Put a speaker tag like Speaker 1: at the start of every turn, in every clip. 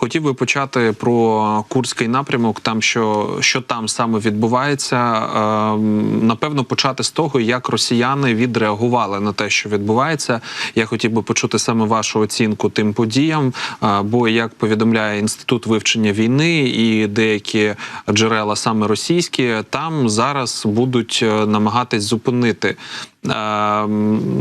Speaker 1: Хотів би почати про Курський напрямок. Там що, що там саме відбувається. Е, напевно, почати з того, як росіяни відреагували на те, що відбувається. Я хотів би почути саме вашу оцінку тим подіям. Е, бо як повідомляє інститут вивчення війни і деякі джерела саме російські, там зараз будуть е, намагатись зупинити. е,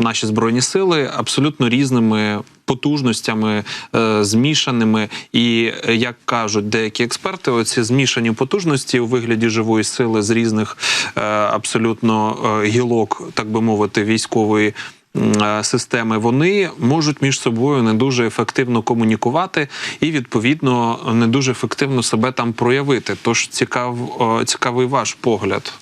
Speaker 1: Наші збройні сили абсолютно різними потужностями е, змішаними, і е, як кажуть деякі експерти, оці змішані потужності у вигляді живої сили з різних е, абсолютно гілок, так би мовити, військової. Системи вони можуть між собою не дуже ефективно комунікувати і відповідно не дуже ефективно себе там проявити. Тож цікав, цікавий ваш погляд.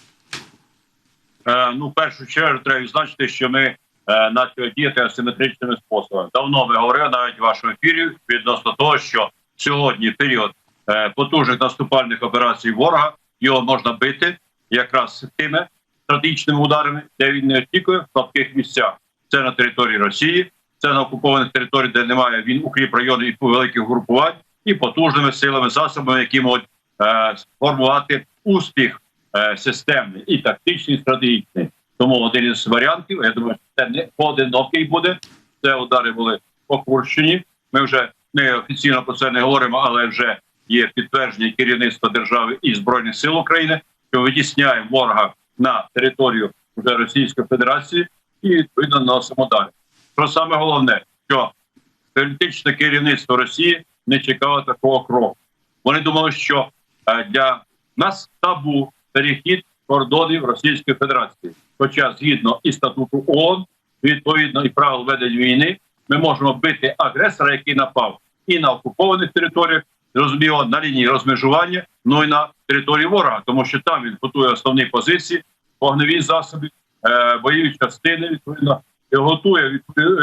Speaker 2: Е, ну, в першу чергу треба відзначити, що ми е, почали діяти асиметричними способами. Давно ми говорили навіть в вашому ефірі відносно того, що сьогодні період е, потужних наступальних операцій ворога його можна бити якраз тими стратегічними ударами, де він не очікує в слабких місцях. Це на території Росії, це на окупованих територіях, де немає він укріп районів і великих групувань, і потужними силами, засобами, які можуть е, сформувати успіх е, системний і тактичний, і стратегічний. Тому один із варіантів, я думаю, це не поодинокий буде. Це удари були по Курщині. Ми вже не офіційно про це не говоримо, але вже є підтвердження керівництва держави і збройних сил України, що витісняє ворога на територію вже Російської Федерації і відповідно наносимо далі. Що саме головне, що політичне керівництво Росії не чекало такого кроку. Вони думали, що е, для нас табу перехід кордонів Російської Федерації. Хоча згідно і статуту ООН, відповідно і правил ведення війни, ми можемо бити агресора, який напав і на окупованих територіях, зрозуміло, на лінії розмежування, ну і на території ворога, тому що там він готує основні позиції, вогневі засоби, е, бойові частини, відповідно, готує відповідно,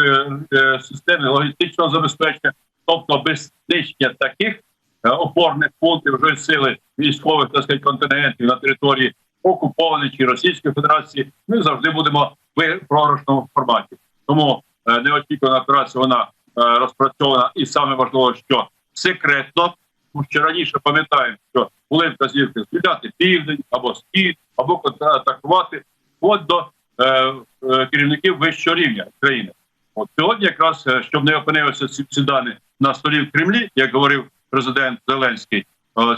Speaker 2: е, е, системи логістичного забезпечення, тобто без знищення таких опорних пунктів вже сили військових так сказати, контингентів на території окупованої чи Російської Федерації, ми завжди будемо в програшному форматі. Тому е, неочікувана операція вона е, розпрацьована, і саме важливо, що секретно, тому що раніше пам'ятаємо, що були вказівки звільняти південь або схід, або контратакувати от до е, е, керівників вищого рівня країни. От сьогодні, якраз е, щоб не опинилися ці дані на столі в Кремлі, як говорив президент Зеленський,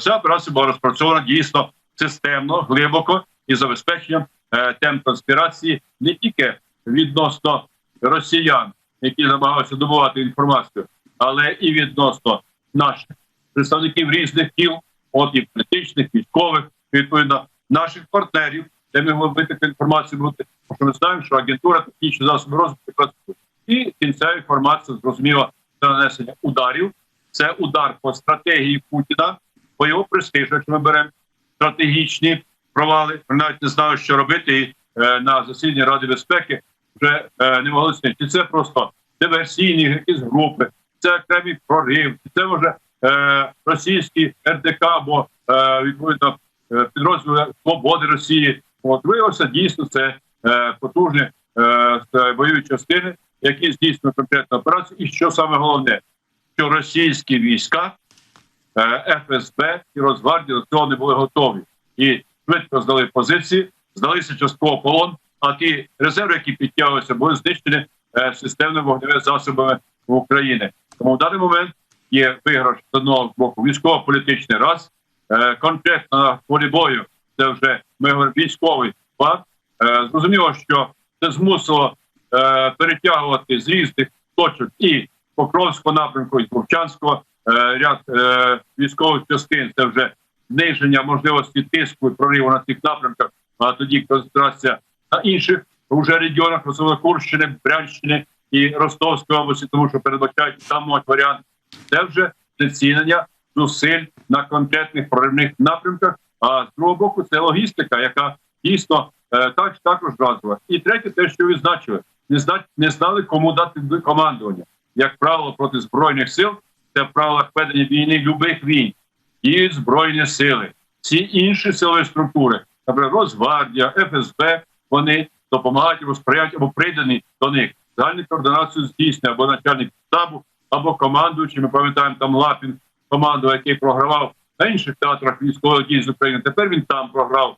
Speaker 2: ця операція була розпрацьована дійсно системно, глибоко і забезпеченням е, тем конспірації не тільки відносно росіян, які намагаються добувати інформацію, але і відносно наших представників різних кіл, от і політичних, військових, відповідно наших партнерів, де ми могли таку інформацію бути. Тому що ми знаємо, що агентура технічні засоби розвитку. І кінцева інформація зрозуміло це нанесення ударів. Це удар по стратегії Путіна, по його престижу, якщо ми беремо стратегічні провали. Ми навіть не знали, що робити. Е, на засіданні Ради безпеки вже е, не могли снити. Це просто диверсійні якісь групи, це окремий прорив, це може е, російські РДК або відповідно підрозділи свободи Росії. От виявилося дійсно це е, потужні бойові частини, які здійснюють конкретну операцію. І що саме головне, що російські війська ФСБ і Росгвардія до цього не були готові і швидко здали позиції, здалися частково полон. А ті резерви, які підтягувалися, були знищені е, системними вогневими засобами в Україні. Тому в даний момент є виграш з одного боку військово-політичний раз, е, конкретно на полі бою. Це вже ми говоримо військовий. Е, зрозуміло, що це змусило е, перетягувати з різних точок і Покровського напрямку, і Вовчанського е, ряд е, військових частин. Це вже зниження можливості тиску і прориву на цих напрямках. А тоді концентрація на інших вже регіонах, особливо Курщини, Брянщини і Ростовської області, тому що передбачають там варіант. Це вже знецінення зусиль на конкретних проривних напрямках. А з другого боку, це логістика, яка дійсно е, так також разова. І третє, те, що ви значили, не зна- не знали, кому дати командування. Як правило, проти збройних сил в правилах ведення війни любих війн і збройні сили, всі інші силові структури, наприклад, Росгвардія, ФСБ, вони допомагають або сприяють, або придані до них. Загальну координацію здійснює або начальник штабу, або командуючий. Ми пам'ятаємо там Лапін командував, який програвав на інших театрах військових дій з України. Тепер він там програв.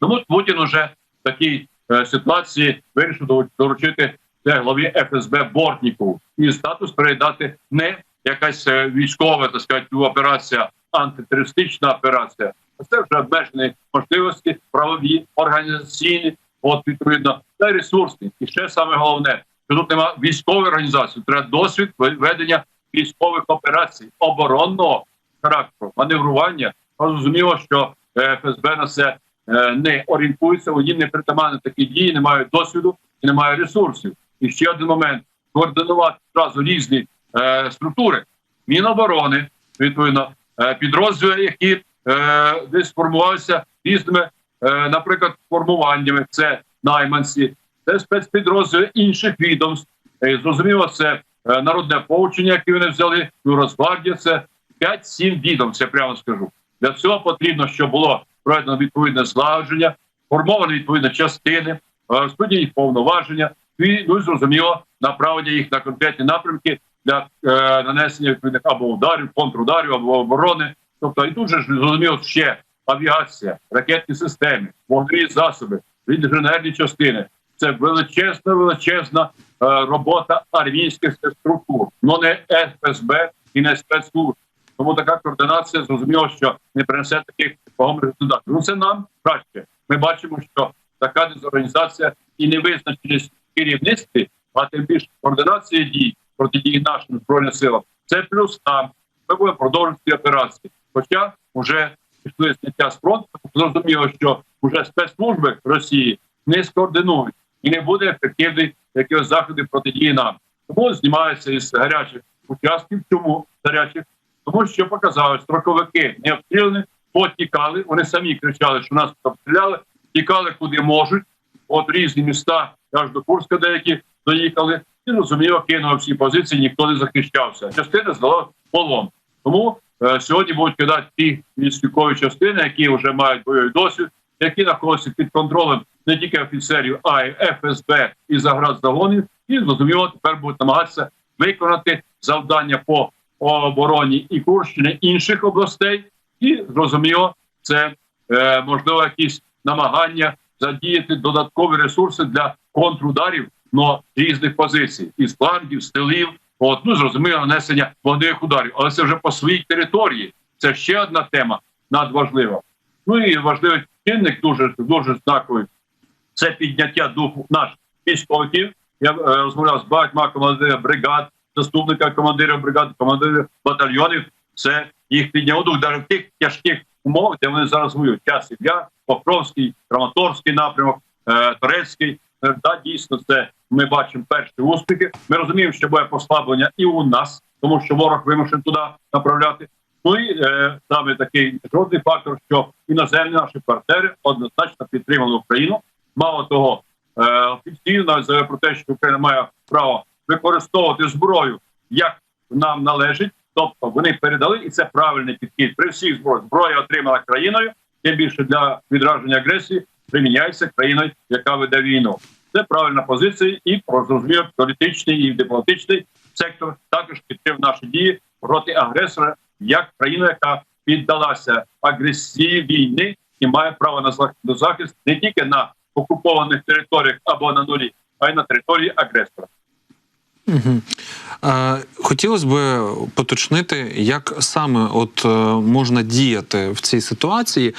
Speaker 2: Тому Путін уже в такій е, ситуації вирішив доручити це главі ФСБ Бортнікову і статус передати не якась е, військова, так сказати, операція, антитерористична операція. Це вже обмежені можливості, правові, організаційні, от відповідно, та ресурсні. І ще саме головне, що тут немає військової організації, треба досвід ведення військових операцій оборонного характеру, маневрування. Зрозуміло, що е, ФСБ на це е, не орієнтується, їм не притаманні такі дії, не мають досвіду і немає ресурсів. І ще один момент: координувати зразу різні е, структури Міноборони, відповідно, е, підрозділи, які е, десь формувалися різними, е, наприклад, формуваннями. Це найманці, це спецпідрозділи інших відомств. Зрозуміло, це народне повчення, яке вони взяли, Росгвардія, це 5-7 відомств, я прямо скажу. Для цього потрібно, щоб було проведено відповідне злагодження, формовані відповідні частини, розподілені їх повноваження, і ну зрозуміло направлення їх на конкретні напрямки для е, нанесення відповідних або ударів, контрударів, або оборони. Тобто і тут же ж зрозуміло ще авіація, ракетні системи, вогневі засоби, інженерні частини. Це величезна, величезна е, робота армійських структур, ну не ФСБ і не спецслужб. Тому така координація зрозуміло, що не принесе таких вагомих результатів. Ну це нам краще. Ми бачимо, що така дезорганізація і невизначеність керівництві, а тим більше координація дій протидії нашим збройним силам. Це плюс нам. Ми будемо продовжувати ці операції. Хоча вже пішли зняття з фронту, зрозуміло, що вже спецслужби Росії не скоординують і не буде ефективних якихось заходів протидії нам. Тому знімаються із гарячих участків. Чому гарячих? Тому що показали строковики не обстріляні, потікали. Вони самі кричали, що нас обстріляли, тікали куди можуть. От різні міста, аж до Курська деякі доїхали, розуміло, кинули всі позиції, ніхто не захищався. Частина здала полон. Тому е, сьогодні будуть кидати ті військові частини, які вже мають бойовий досвід, які знаходяться під контролем не тільки офіцерів, а й ФСБ і заградзагонів. І зрозуміло, тепер будуть намагатися виконати завдання по обороні і Курщини інших областей, і зрозуміло, це е, можливо якісь намагання задіяти додаткові ресурси для контрударів но різних позицій із флангів, з тилів. От ну зрозуміло нанесення вогневих ударів, але це вже по своїй території. Це ще одна тема надважлива. Ну і важливий чинник дуже дуже знаковий. Це підняття духу наших військовиків. Я е, розмовляв з багатьма командирами бригад, заступника командира бригад, командирів батальйонів. Це їх підняв дух навіть в тих тяжких умовах, де вони зараз воюють. Час ім'я, Покровський, Краматорський напрямок, е, Турецький. Е, да, дійсно, це ми бачимо перші успіхи. Ми розуміємо, що буде послаблення і у нас, тому що ворог вимушений туди направляти. Ну і е, саме такий жодний фактор, що іноземні наші партнери однозначно підтримали Україну. Мало того, е, офіційно навіть про те, що Україна має право використовувати зброю як нам належить. Тобто вони передали, і це правильний підхід при всіх зброях. Зброя отримала країною, тим більше для відраження агресії приміняється країною, яка веде війну. Це правильна позиція, і зрозуміло, політичний і дипломатичний сектор також підтримав наші дії проти агресора як країна, яка піддалася агресії війни і має право на захист не тільки на окупованих територіях або на нулі, а й на території агресора.
Speaker 1: Угу. Хотілося б поточнити, як саме от е, можна діяти в цій ситуації,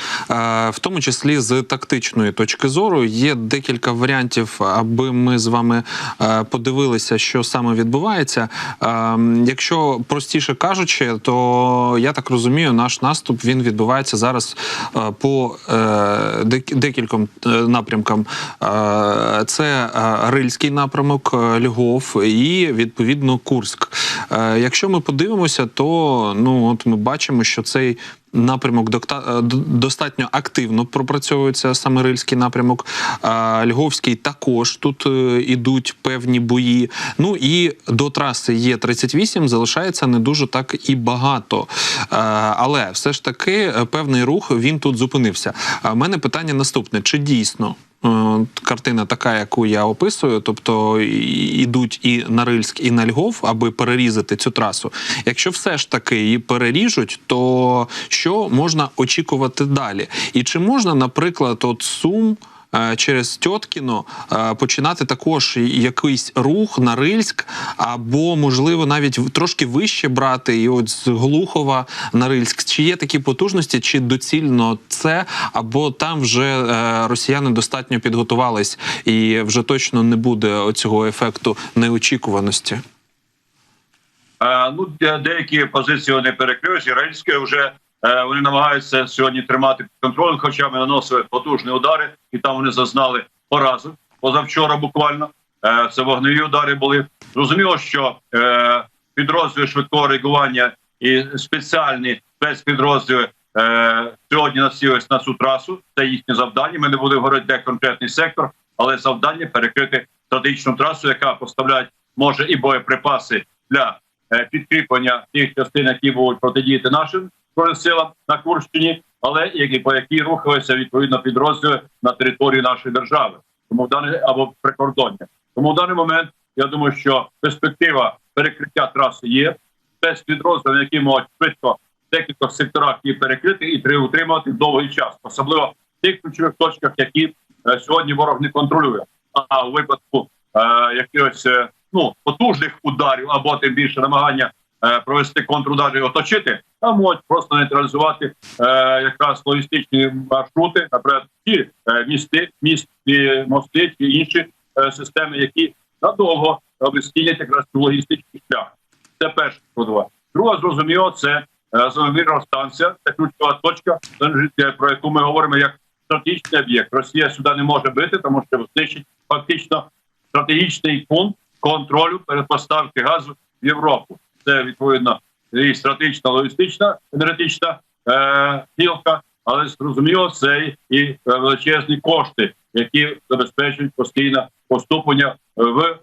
Speaker 1: в тому числі з тактичної точки зору. Є декілька варіантів, аби ми з вами е, подивилися, що саме відбувається. Якщо простіше кажучи, то я так розумію, наш наступ він відбувається зараз е, по декільком напрямкам. Це Рильський напрямок, Львов і відповідно Курськ. Е, Якщо ми подивимося, то ну от ми бачимо, що цей. Напрямок е, достатньо активно пропрацьовується саме Рильський напрямок. А, Львовський також тут е, ідуть певні бої. Ну і до траси Є38 залишається не дуже так і багато. Е, Але все ж таки е, певний рух він тут зупинився. А мене питання наступне: чи дійсно? Е, картина така, яку я описую, тобто йдуть і на Рильськ, і на Львов, аби перерізати цю трасу. Якщо все ж таки її переріжуть, то що можна очікувати далі? І чи можна, наприклад, от Сум. Е, Через Тьоткіно е, починати також якийсь рух на Рильськ, або можливо навіть трошки вище брати, і от з Глухова на Рильськ. Чи є такі потужності, чи доцільно це, або там вже е, росіяни достатньо підготувались, і вже точно не буде цього ефекту неочікуваності.
Speaker 2: Ну, деякі позиції вони перекрилися. Ізраїльське вже вони намагаються сьогодні тримати під контролем, хоча ми наносили потужні удари, і там вони зазнали поразок позавчора. Буквально е, це вогневі удари були. Зрозуміло, що е, підрозділи швидкого реагування і спеціальні спецпідрозділи е, сьогодні насілись на цю трасу. Це їхнє завдання. Ми не будемо говорити, де конкретний сектор, але завдання перекрити стратегічну трасу, яка поставляє може і боєприпаси для е, підкріплення тих частин, які будуть протидіяти нашим Збройним силам на Курщині, але які по якій рухалися відповідно підрозділи на території нашої держави, тому в даний або прикордоння. Тому в даний момент я думаю, що перспектива перекриття траси є. Спецпідрозділи, які можуть швидко в декількох секторах її перекрити і три- утримати довгий час, особливо в тих ключових точках, які е, сьогодні ворог не контролює. А у випадку е, якихось е, ну потужних ударів або тим більше намагання провести контрудар і оточити, а можуть просто нейтралізувати е, якраз логістичні маршрути, наприклад, ті е, місти, міст, і мости чи інші е, системи, які надовго обезцінять якраз логістичний шлях. Це перша складова. Друга, зрозуміло, це е, зономірна станція, це ключова точка, е, про яку ми говоримо як стратегічний об'єкт. Росія сюди не може бити, тому що знищить фактично стратегічний пункт контролю перед поставки газу в Європу. Це відповідно і стратегічна логістична енергетична е, гілка, але зрозуміло, це і величезні кошти, які забезпечують постійне поступлення в е,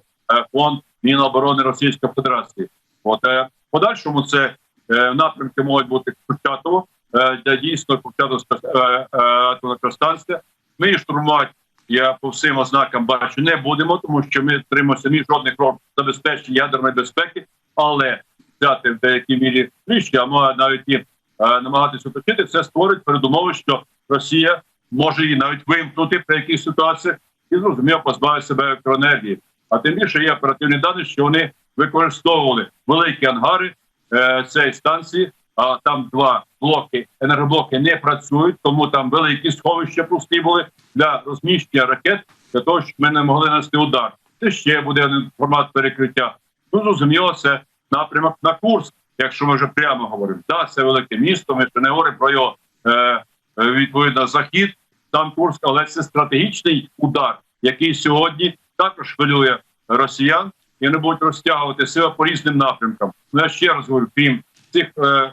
Speaker 2: фонд Міноборони Російської Федерації. От е, подальшому це е, напрямки можуть бути Курчатово, е, де дійсно Курчатовська е, е, атомна станція. Ми її штурмувати я по всім ознакам бачу не будемо, тому що ми тримаємося ні жодних забезпечення ядерної безпеки, але взяти в деякій мірі трішки, а навіть і е, намагатися оточити, це створить передумови, що Росія може її навіть вимкнути при якихось ситуаціях і зрозуміло позбавить себе електроенергії. А тим більше є оперативні дані, що вони використовували великі ангари е, цієї станції. А там два блоки енергоблоки не працюють, тому там великі сховища пусті були для розміщення ракет для того, щоб ми не могли нести удар. Це ще буде один формат перекриття. Ну зрозуміло, це напрямок на Курск, якщо ми вже прямо говоримо. Так, це велике місто. Ми ще не говоримо про його е, е, відповідно захід. Там Курск, але це стратегічний удар, який сьогодні також хвилює росіян і вони будуть розтягувати себе по різним напрямкам. Ну, я ще раз говорю, крім цих е,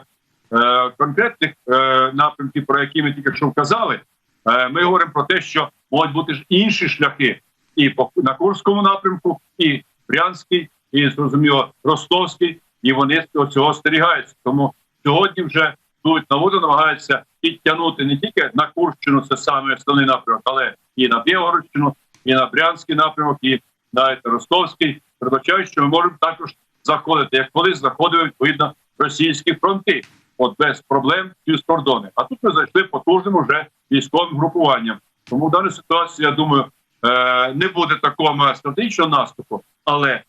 Speaker 2: е, конкретних е, напрямків, про які ми тільки що вказали, е, ми говоримо про те, що можуть бути ж інші шляхи і на Курському напрямку, і Брянський, і зрозуміло Ростовський, і вони цього остерігаються. Тому сьогодні вже тут на воду намагаються підтягнути не тільки на Курщину, це саме основний напрямок, але і на Білгородщину, і на Брянський напрямок, і навіть Ростовський. Передбачають, що ми можемо також заходити, як колись заходили відповідно російські фронти, от без проблем через кордони. А тут ми зайшли потужним уже військовим групуванням. Тому в даній ситуації, я думаю, е, не буде такого стратегічного наступу, але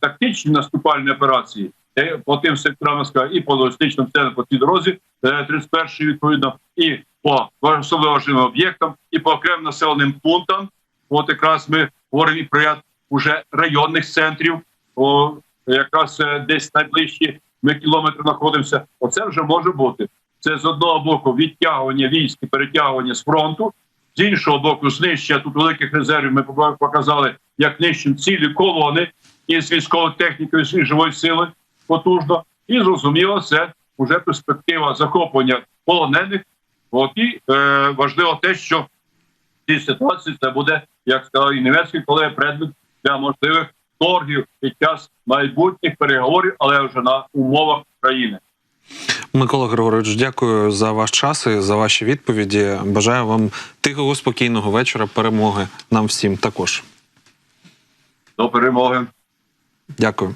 Speaker 2: тактичні наступальні операції е, по тим секторам і по логістичним центрам по цій дорозі, 31-й відповідно, і по особливо важливим об'єктам, і по окремим населеним пунктам. От якраз ми говоримо і про ряд уже районних центрів, о, якраз е, десь найближчі ми кілометри знаходимося. Оце вже може бути. Це з одного боку відтягування військ і перетягування з фронту, з іншого боку, знищення тут великих резервів. Ми показали, як нищимо цілі колони із військової техніки, і живої сили потужно. І зрозуміло, це вже перспектива захоплення полонених. От і е, важливо те, що в цій ситуації це буде, як сказав і німецький колега, предмет для можливих торгів під час майбутніх переговорів, але вже на умовах країни.
Speaker 1: Микола Григорович, дякую за ваш час і за ваші відповіді. Бажаю вам тихого, спокійного вечора, перемоги нам всім також.
Speaker 2: До перемоги.
Speaker 1: Дякую.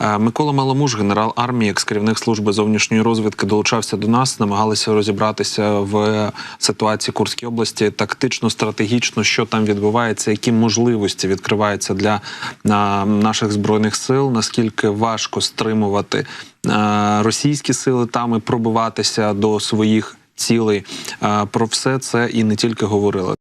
Speaker 1: Е, Микола Маломуж, генерал армії, екс-керівник служби зовнішньої розвідки, долучався до нас. Намагалися розібратися в ситуації Курській області тактично, стратегічно, що там відбувається, які можливості відкриваються для е, наших збройних сил. Наскільки важко стримувати е, російські сили там і пробиватися до своїх цілей. Про все це і не тільки говорили.